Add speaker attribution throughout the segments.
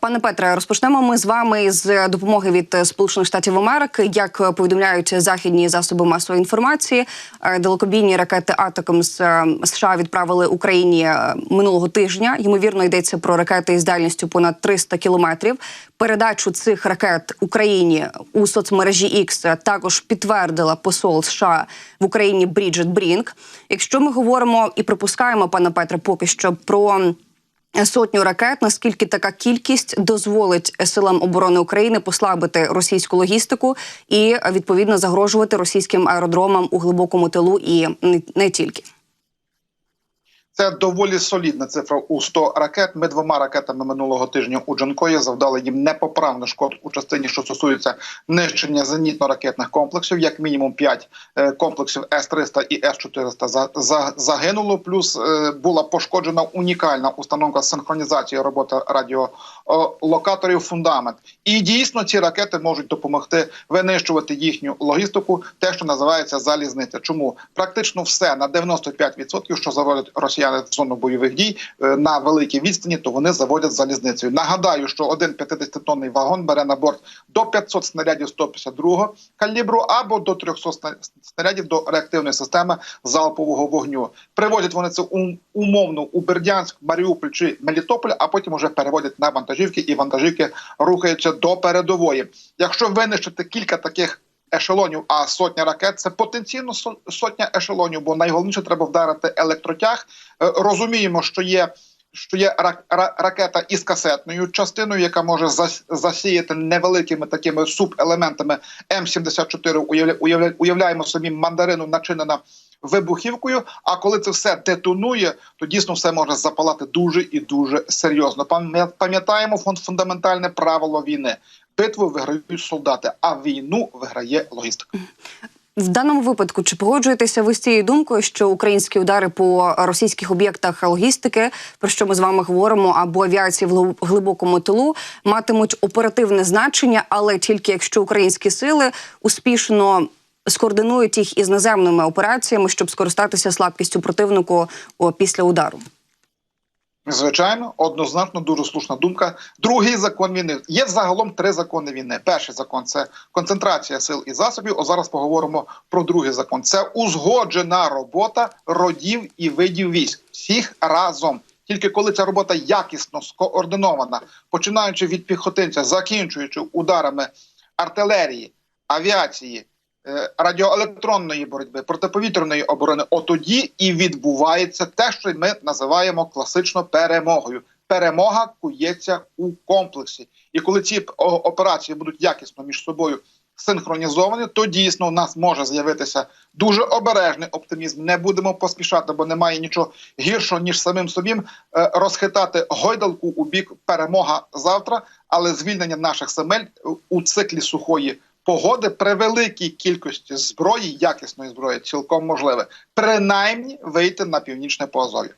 Speaker 1: Пане Петре, розпочнемо ми з вами з допомоги від Сполучених Штатів Америки. Як повідомляють західні засоби масової інформації, е, далекобійні ракети Атакам з е, США відправили Україні е, минулого тижня. Ймовірно, йдеться про ракети із дальністю понад 300 кілометрів. Передачу цих ракет Україні у соцмережі X також підтвердила посол США в Україні Бріджит Брінк. Якщо ми говоримо і припускаємо, пане Петре, поки що про сотню ракет. Наскільки така кількість дозволить силам оборони України послабити російську логістику і відповідно загрожувати російським аеродромам у глибокому тилу і не- тільки?
Speaker 2: Це доволі солідна цифра у 100 ракет. Ми двома ракетами минулого тижня у Джанкої завдали їм непоправну шкоду у частині, що стосується нищення зенітно-ракетних комплексів. Як мінімум 5 комплексів С-300 і С-400 за, за, загинуло. Плюс е, була пошкоджена унікальна установка синхронізації роботи радіолокаторів фундамент. І дійсно ці ракети можуть допомогти винищувати їхню логістику, те, що називається залізниця. Чому практично все на 95%, що заводять росіяни в зону бойових дій е, на великій відстані, то вони заводять залізницею. Нагадаю, що один 50-тонний вагон бере на борт до 500 снарядів 152 калібру або до 300 снарядів до реактивної системи залпового вогню. Привозять вони це умовно у Бердянськ, Маріуполь чи Мелітополь, а потім вже переводять на вантажівки, і вантажівки рухаються до передової. Якщо винищити кілька таких ешелонів, а сотня ракет це потенційно со- сотня ешелонів, бо найголовніше треба вдарити електротяг. Е, Розуміємо, що є. Що є ра- ра- ракета із касетною частиною, яка може зас- засіяти невеликими такими субелементами М74. Уявля, уявля, уявляємо собі мандарину начинена вибухівкою. А коли це все детонує, то дійсно все може запалати дуже і дуже серйозно. Пам'я- Пам'ятаємо фундаментальне правило війни: битву виграють солдати, а війну виграє логістика.
Speaker 1: В даному випадку чи погоджуєтеся ви з цією думкою, що українські удари по російських об'єктах логістики, про що ми з вами говоримо, або авіації в глиб- глибокому тилу, матимуть оперативне значення, але тільки якщо українські сили успішно скоординують їх із наземними операціями, щоб скористатися слабкістю противнику після удару?
Speaker 2: Звичайно, однозначно дуже слушна думка. Другий закон війни є загалом три закони війни. Перший закон це концентрація сил і засобів. О зараз поговоримо про другий закон. Це узгоджена робота родів і видів військ всіх разом. Тільки коли ця робота якісно скоординована, починаючи від піхотинця, закінчуючи ударами артилерії, авіації, радіоелектронної боротьби, протиповітряної оборони, отоді і відбувається те, що ми називаємо класично перемогою. Перемога кується у комплексі, і коли ці операції будуть якісно між собою синхронізовані, то дійсно у нас може з'явитися дуже обережний оптимізм. Не будемо поспішати, бо немає нічого гіршого ніж самим собі е, розхитати гойдалку у бік перемога завтра, але звільнення наших земель у циклі сухої погоди при великій кількості зброї, якісної зброї, цілком можливе, принаймні вийти на північне Поазов'я.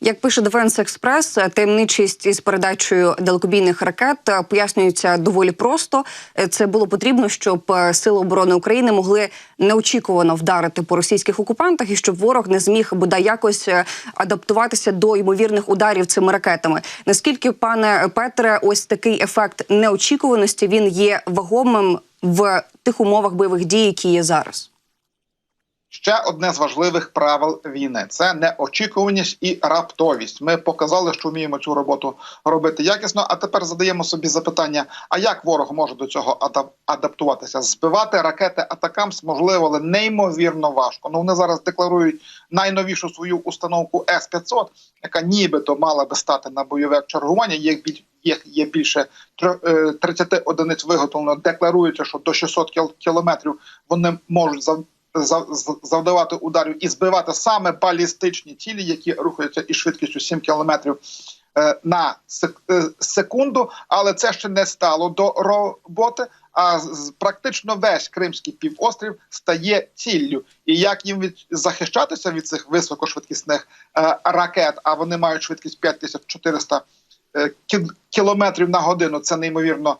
Speaker 1: Як пише Defense Express, таємничість із передачею далекобійних ракет пояснюється доволі просто. Це було потрібно, щоб е, сили оборони України могли неочікувано вдарити по російських окупантах і щоб ворог не зміг бодай якось е, адаптуватися до ймовірних ударів цими ракетами. Наскільки, пане Петре, ось такий ефект неочікуваності він є вагомим в тих умовах бойових дій, які є зараз?
Speaker 2: Ще одне з важливих правил війни це неочікуваність і раптовість. Ми показали, що вміємо цю роботу робити якісно. А тепер задаємо собі запитання: а як ворог може до цього ада- адаптуватися? Збивати ракети Атакамс можливо, але неймовірно важко. Ну вони зараз декларують найновішу свою установку С 500 яка нібито мала би стати на бойове чергування. Їх їх є більше тр- е, 30 одиниць виготовлено. Декларується, що до 600 кілометрів вони можуть зав- зав- з- завдавати ударів і збивати саме балістичні цілі, які рухаються із швидкістю 7 кілометрів е, на е, секунду. Але це ще не стало до роботи. А практично весь Кримський півострів стає ціллю. І як їм від захищатися від цих високошвидкісних е, ракет, а вони мають швидкість 5400 е, кі- кілометрів на годину. Це неймовірно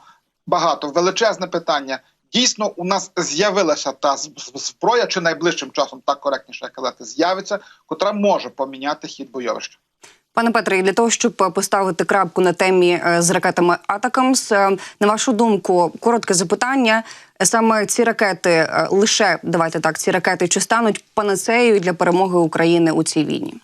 Speaker 2: багато. Величезне питання. Дійсно, у нас з'явилася та зброя, чи найближчим часом так коректніше казати, з'явиться, котра може поміняти хід бойовища.
Speaker 1: Пане Петре, для того, щоб поставити крапку на темі е, з ракетами Атакамс, е, на вашу думку, коротке запитання. Саме ці ракети е, лише давайте так, ці ракети чи стануть панацеєю для перемоги України у цій війні?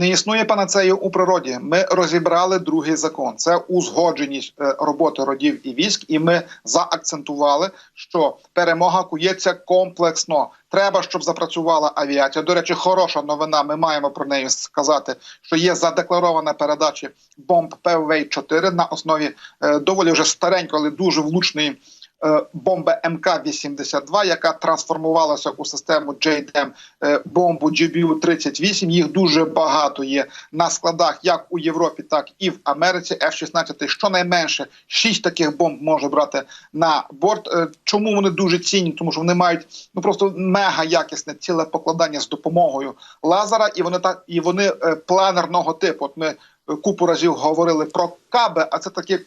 Speaker 2: Не існує панацею у природі. Ми розібрали другий закон. Це узгодженість е, роботи родів і військ, і ми заакцентували, що перемога кується комплексно. Треба, щоб запрацювала авіація. До речі, хороша новина. Ми маємо про неї сказати, що є задекларована передача бомб ПВ 4 на основі е, доволі вже старенької, але дуже влучної бомби МК-82, яка трансформувалася у систему JDM е, бомбу GBU-38. Їх дуже багато є на складах, як у Європі, так і в Америці. F-16 щонайменше 6 таких бомб може брати на борт. Е, Чому вони дуже цінні? Тому що вони мають ну просто мега якісне ціле покладання з допомогою лазера, і вони так і вони е, планерного типу. От ми е, купу разів говорили про каби, а це такі е,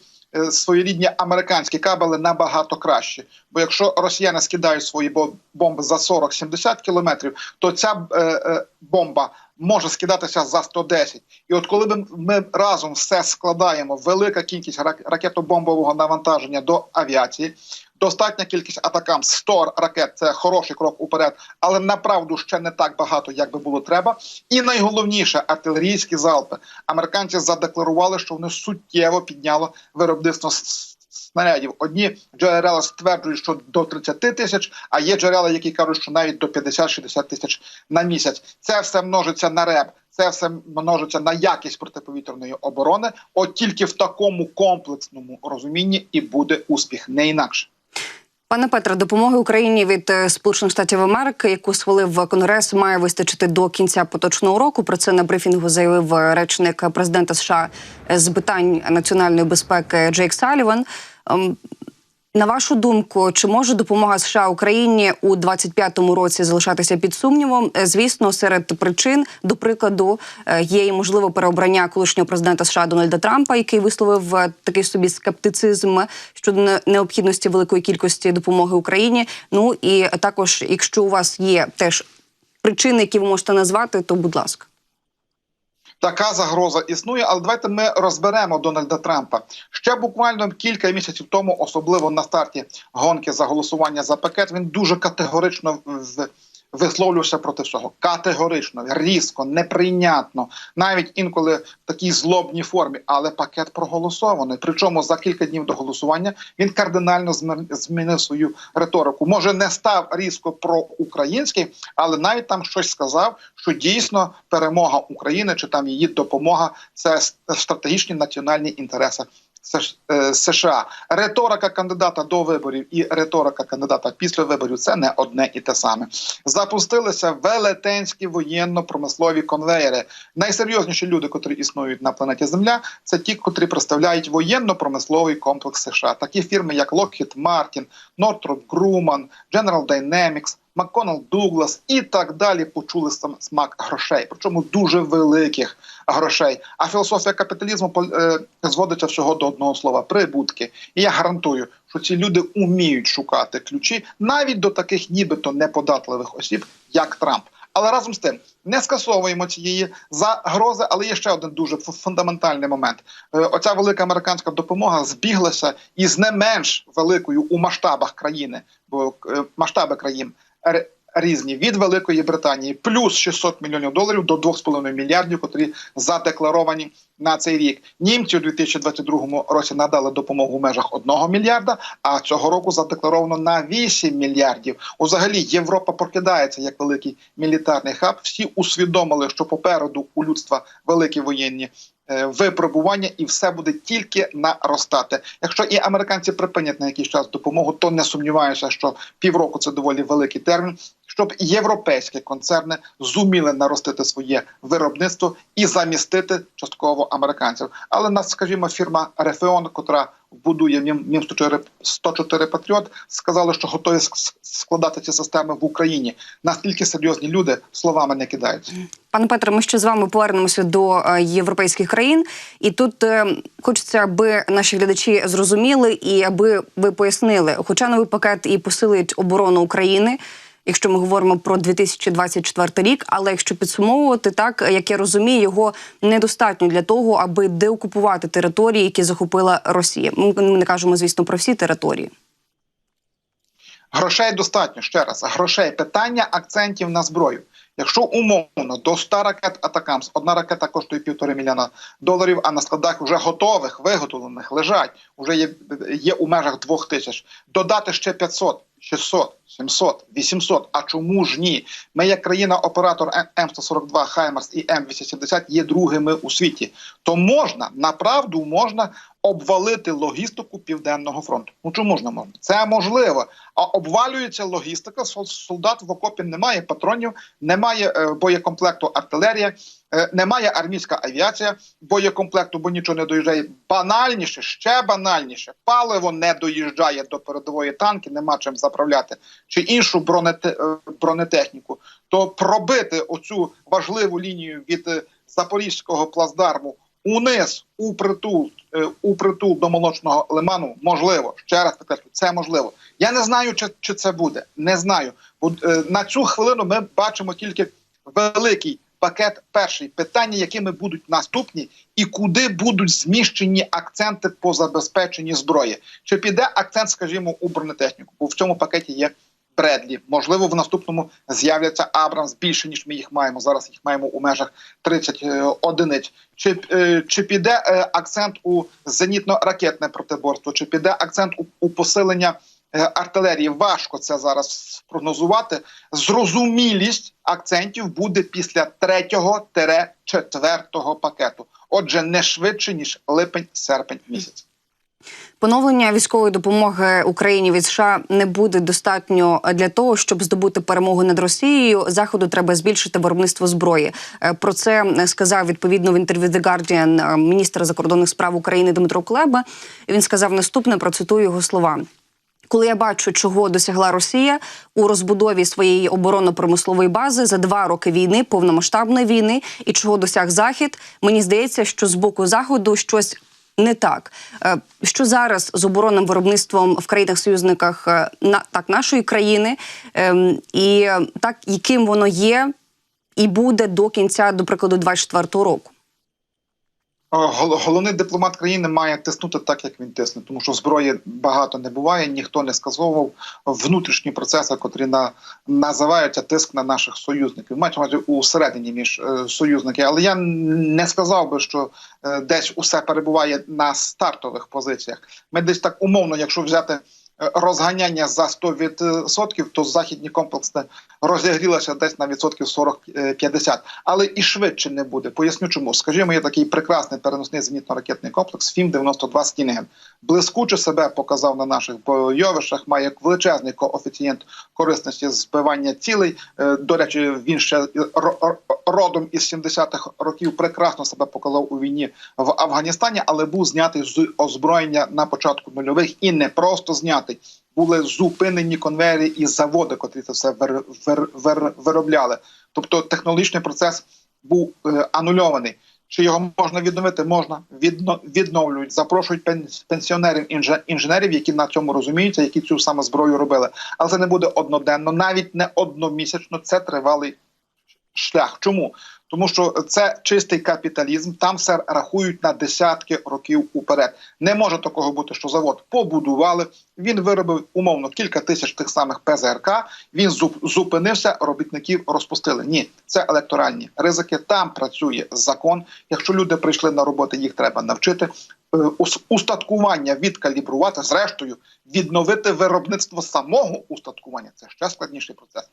Speaker 2: своєрідні американські кабели набагато краще. Бо якщо росіяни скидають свої бо- бомби за 40-70 кілометрів, то ця е, е, бомба може скидатися за 110. І от коли ми, разом все складаємо, велика кількість рак- ракетобомбового навантаження до авіації. Достатня кількість атакам 100 ракет це хороший крок уперед, але направду ще не так багато, як би було треба. І найголовніше артилерійські залпи. Американці задекларували, що вони суттєво підняло виробництво снарядів. Одні джерела стверджують, що до 30 тисяч, а є джерела, які кажуть, що навіть до 50-60 тисяч на місяць. Це все множиться на реб. Це все множиться на якість протиповітряної оборони. От тільки в такому комплексному розумінні і буде успіх, не інакше.
Speaker 1: Пане Петре, допомоги Україні від е, Сполучених Штатів Америки, яку схвалив Конгрес, має вистачити до кінця поточного року. Про це на брифінгу заявив е, речник президента США з питань національної безпеки Джейк Саліван. На вашу думку, чи може допомога США Україні у 25-му році залишатися під сумнівом? Е, Звісно, серед причин, до прикладу, е, є і можливо переобрання колишнього президента США Дональда Трампа, який висловив е, такий собі скептицизм щодо необхідності великої кількості допомоги Україні. Ну і також, якщо у вас є теж причини, які ви можете назвати, то будь ласка.
Speaker 2: Така загроза існує, але давайте ми розберемо Дональда Трампа ще буквально кілька місяців тому, особливо на старті гонки за голосування за пакет. Він дуже категорично в- висловлювався проти всього. Категорично, різко, неприйнятно, навіть інколи в такій злобній формі. Але пакет проголосований. Причому за кілька днів до голосування він кардинально змінив свою риторику. Може, не став різко проукраїнський, але навіть там щось сказав, що дійсно перемога України чи там її допомога це стратегічні національні інтереси. Е, США риторика кандидата до виборів і риторика кандидата після виборів це не одне і те саме. Запустилися велетенські воєнно-промислові конвеєри. Найсерйозніші люди, котрі існують на планеті Земля, це ті, котрі представляють воєнно-промисловий комплекс США. Такі фірми, як Lockheed Martin, Northrop Grumman, General Dynamics, McConnell Douglas і так далі почули сам смак грошей, причому дуже великих грошей. А філософія капіталізму е, зводиться всього до одного слова прибутки. І я гарантую, що ці люди уміють шукати ключі навіть до таких, нібито неподатливих осіб, як Трамп. Але разом з тим не скасовуємо цієї загрози. Але є ще один дуже фу- фундаментальний момент. Е, Оця велика американська допомога збіглася із не менш великою у масштабах країни, бо е, масштаби країн різні від Великої Британії, плюс 600 мільйонів доларів до 2,5 мільярдів, котрі задекларовані на цей рік. Німці у 2022 році надали допомогу в межах 1 мільярда, а цього року задекларовано на 8 мільярдів. Взагалі Європа прокидається як великий мілітарний хаб. Всі усвідомили, що попереду у людства великі воєнні випробування, і все буде тільки наростати. Якщо і американці припинять на якийсь час допомогу, то не сумніваюся, що півроку це доволі великий термін. Щоб європейські концерни зуміли наростити своє виробництво і замістити частково американців. Але нас, скажімо, фірма Рефеон, котра будує Мім Мім 104 104 Патріот, сказали, що готові складати ці системи в Україні. Настільки серйозні люди словами не кидаються.
Speaker 1: Пане Петре, ми ще з вами повернемося до е, європейських країн, і тут е, хочеться, аби наші глядачі зрозуміли і аби ви пояснили, хоча новий пакет і посилить оборону України. Якщо ми говоримо про 2024 рік. Але якщо підсумовувати так, як я розумію, його недостатньо для того, аби деокупувати території, які захопила Росія. Ми не кажемо, звісно, про всі території.
Speaker 2: Грошей достатньо ще раз. Грошей питання акцентів на зброю. Якщо умовно до 100 ракет Атакамс, одна ракета коштує півтори мільйона доларів, а на складах вже готових, виготовлених, лежать, вже є, є у межах двох тисяч. Додати ще 500, 600, 700, 800. А чому ж ні? Ми, як країна-оператор М142 Хаймерс і М270 є другими у світі. То можна, направду можна обвалити логістику Південного фронту. Ну чому ж не можна? Це можливо. А обвалюється логістика, сол- солдат в окопі немає патронів, немає е, боєкомплекту артилерія, немає армійська авіація боєкомплекту, бо нічого не доїжджає. Банальніше, ще банальніше, паливо не доїжджає до передової танки, нема чим заправляти, чи іншу бронете, е, бронетехніку. То пробити оцю важливу лінію від е, Запорізького плацдарму униз у притул, е, у притул до молочного лиману можливо. Ще раз підкреслю, це можливо. Я не знаю, чи, чи це буде. Не знаю. Бо е, на цю хвилину ми бачимо тільки великий пакет перший питання, якими будуть наступні, і куди будуть зміщені акценти по забезпеченні зброї. Чи піде акцент, скажімо, у бронетехніку? Бо в цьому пакеті є Бредлі. Можливо, в наступному з'являться Абрамс більше ніж ми їх маємо. Зараз їх маємо у межах 30 е, одиниць. Чи, е, чи піде е, акцент у зенітно-ракетне протиборство? Чи піде акцент у, у посилення артилерії? Важко це зараз спрогнозувати. Зрозумілість акцентів буде після третього-четвертого пакету. Отже, не швидше ніж липень-серпень місяць.
Speaker 1: Поновлення військової допомоги Україні від США не буде достатньо для того, щоб здобути перемогу над Росією. Заходу треба збільшити виробництво зброї. Е, Про це сказав відповідно в інтерв'ю The Guardian е, міністр закордонних справ України Дмитро Клеба. Він сказав наступне: процитую його слова. Коли я бачу, чого досягла Росія у розбудові своєї оборонно-промислової бази за два роки війни, повномасштабної війни, і чого досяг Захід, мені здається, що з боку заходу щось не так. Е, Що зараз з оборонним виробництвом в країнах-союзниках е, на так нашої країни, ем, і е, так яким воно є, і буде до кінця, до прикладу, 24-го року.
Speaker 2: Гол- Головний дипломат країни має тиснути так, як він тисне, тому що зброї багато не буває, ніхто не сказовував внутрішні процеси, котрі на називаються тиск на наших союзників. Мають мати усередині між е, союзники. Але я не сказав би, що е, десь усе перебуває на стартових позиціях. Ми десь так умовно, якщо взяти. Розганяння за 100%, то західні комплекси розігрілися десь на відсотків 40-50. Але і швидше не буде. Поясню чому. Скажімо, є такий прекрасний переносний зенітно-ракетний комплекс ФІМ-92 Стінген. Блискуче себе показав на наших бойовищах, має величезний коефіцієнт корисності збивання цілей. Е, До речі, він ще ро- ро- родом із 70-х років прекрасно себе показав у війні в Афганістані, але був знятий з озброєння на початку нульових і не просто знятий. Були зупинені конвейери і заводи, котрі це все вир, вир, вир, виробляли. Тобто технологічний процес був е, анульований. Чи його можна відновити? Можна Відно, відновлюють, запрошують пен- пенсіонерів інженерів, які на цьому розуміються, які цю саме зброю робили. Але це не буде одноденно, навіть не одномісячно. Це тривалий шлях. Чому? Тому що це чистий капіталізм, там все рахують на десятки років уперед. Не може такого бути, що завод побудували. Він виробив умовно кілька тисяч тих самих ПЗРК. Він зуп- зупинився, робітників розпустили. Ні, це електоральні ризики. Там працює закон. Якщо люди прийшли на роботи, їх треба навчити. Е, Устаткування відкалібрувати, зрештою, відновити виробництво самого устаткування. Це ще складніший процес.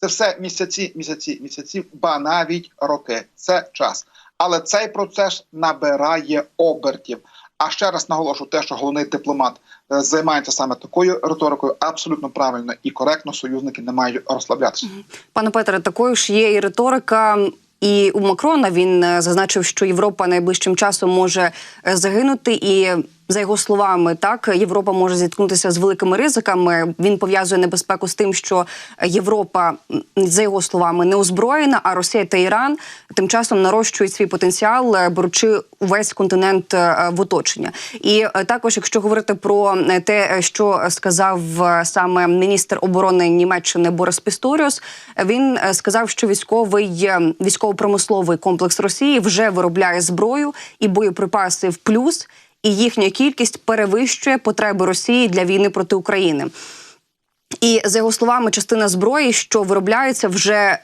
Speaker 2: Це все місяці, місяці, місяці, ба навіть роки. Це час. Але цей процес набирає обертів. А ще раз наголошу, те, що головний дипломат е, займається саме такою риторикою, абсолютно правильно і коректно. Союзники не мають розслаблятися.
Speaker 1: Пане Петре, такою ж є і риторика. І у Макрона він е, зазначив, що Європа найближчим часом може е, загинути, і За його словами, так Європа може зіткнутися з великими ризиками. Він пов'язує небезпеку з тим, що Європа, за його словами, не озброєна, а Росія та Іран тим часом нарощують свій потенціал, е, беручи увесь континент е, в оточення. І е, також, якщо говорити про те, що сказав саме міністр оборони Німеччини Борис Пісторіус, він сказав, що військовий військово-промисловий комплекс Росії вже виробляє зброю і боєприпаси в плюс, і їхня кількість перевищує потреби Росії для війни проти України. І за його словами, частина зброї, що виробляється, вже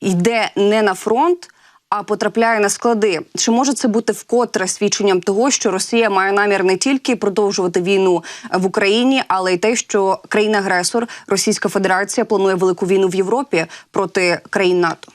Speaker 1: йде не на фронт, а потрапляє на склади. Чи може це бути вкотре свідченням того, що Росія має намір не тільки продовжувати війну в Україні, але й те, що країна-агресор Російська Федерація планує велику війну в Європі проти країн НАТО?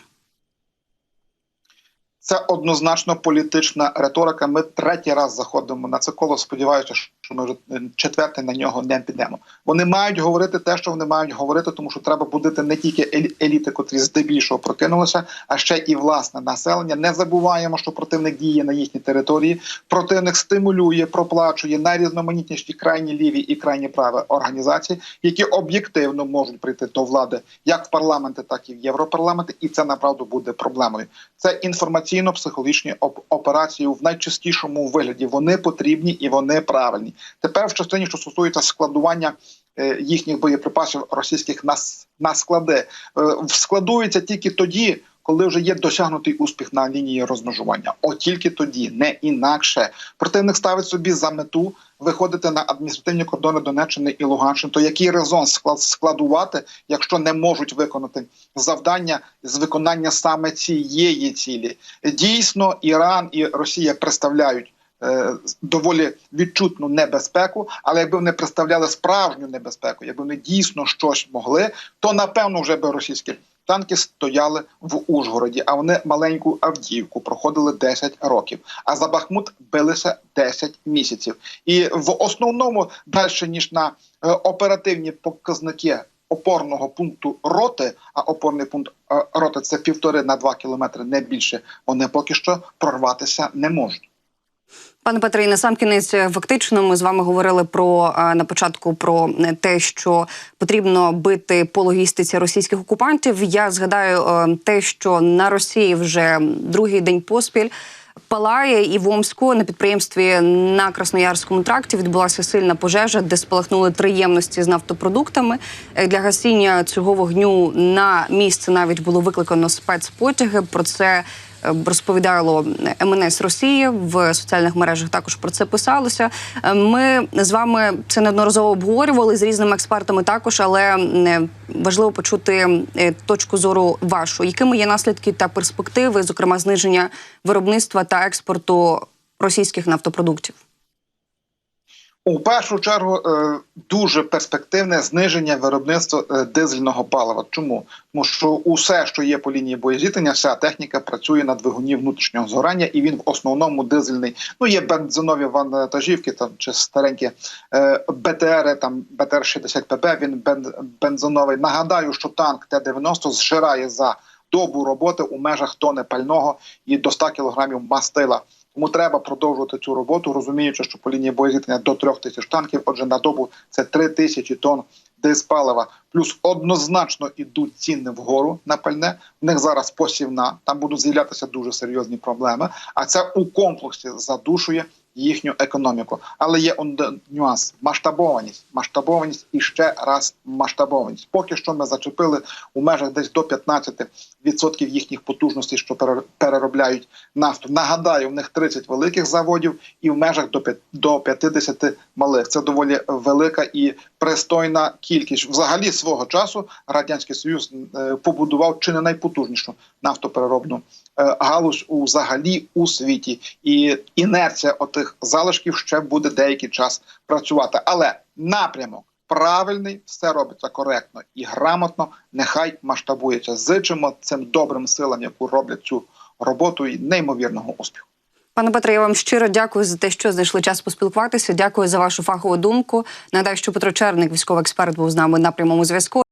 Speaker 2: Це однозначно політична риторика. Ми третій раз заходимо на це коло. Сподіваюся, що ми вже е, четвертий на нього не підемо. Вони мають говорити те, що вони мають говорити, тому що треба будити не тільки елі- еліти, котрі здебільшого прокинулися, а ще і власне населення. Не забуваємо, що противник діє на їхній території. Противник стимулює, проплачує найрізноманітніші крайні ліві і крайні праві організації, які об'єктивно можуть прийти до влади як в парламенти, так і в європарламенти, і це направду буде проблемою. Це інформаційно-психологічні операції в найчастішому вигляді. Вони потрібні і вони правильні. Тепер в частині, що стосується складування е, їхніх боєприпасів російських на, на склади, е, складуються тільки тоді. Коли вже є досягнутий успіх на лінії розмежування, от тільки тоді, не інакше, противник ставить собі за мету виходити на адміністративні кордони Донеччини і Луганщини. То який резон склад складувати, якщо не можуть виконати завдання з виконання саме цієї цілі? Дійсно, Іран і Росія представляють е, доволі відчутну небезпеку, але якби вони представляли справжню небезпеку, якби вони дійсно щось могли, то напевно вже би російські танки стояли в Ужгороді, а вони маленьку Авдіївку проходили 10 років. А за Бахмут билися 10 місяців. І в основному далі ніж на е, оперативні показники. Опорного пункту роти, а опорний пункт е, роти це півтори на два кілометри, не більше. Вони поки що прорватися не можуть.
Speaker 1: Пане Петре, і на сам кінець фактично ми з вами говорили про е, на початку про е, те, що потрібно бити по логістиці російських окупантів. Я згадаю е, те, що на Росії вже другий день поспіль. Палає і в Омську на підприємстві на Красноярському тракті відбулася сильна пожежа, де спалахнули три ємності з нафтопродуктами. Е, Для гасіння цього вогню на місце навіть було викликано спецпотяги. Про це е, розповідало МНС Росії в соціальних мережах. Також про це писалося. Е, Ми з вами це неодноразово обговорювали з різними експертами. Також, але е, важливо почути е, точку зору вашу. Якими є наслідки та перспективи, зокрема зниження виробництва та експорту російських нафтопродуктів?
Speaker 2: У першу чергу е, дуже перспективне зниження виробництва е, дизельного палива. Чому? Тому що усе, що є по лінії боєзіткнення, вся техніка працює на двигуні внутрішнього згорання, і він в основному дизельний. Ну є бензинові вантажівки там чи старенькі е, БТР, там БТР 60 ПБ. Він бен, бензиновий. Нагадаю, що танк Т-90 зжирає за добу роботи у межах тони пального і до 100 кілограмів мастила. Тому треба продовжувати цю роботу, розуміючи, що по лінії боєзіткнення до трьох тисяч танків. Отже, на добу це три тисячі тонн диспалива. Плюс однозначно ідуть ціни вгору на пальне. В них зараз посівна. Там будуть з'являтися дуже серйозні проблеми. А це у комплексі задушує їхню економіку. Але є он- нюанс: масштабованість, масштабованість і ще раз масштабованість. Поки що ми зачепили у межах десь до 15% їхніх потужностей, що пере- переробляють нафту. Нагадаю, в них 30 великих заводів і в межах до п'ят- до 50 малих. Це доволі велика і пристойна кількість. Взагалі свого часу радянський союз е, побудував чи не найпотужнішу нафтопереробну галузь у взагалі у світі, і інерція отих залишків ще буде деякий час працювати. Але напрямок правильний, все робиться коректно і грамотно. Нехай масштабується. Зичимо цим добрим силам, яку роблять цю роботу, і неймовірного успіху.
Speaker 1: Пане Петре, я вам щиро дякую за те, що знайшли час поспілкуватися. Дякую за вашу фахову думку. Нагадаю, що Петро Черник, військовий експерт, був з нами на прямому зв'язку.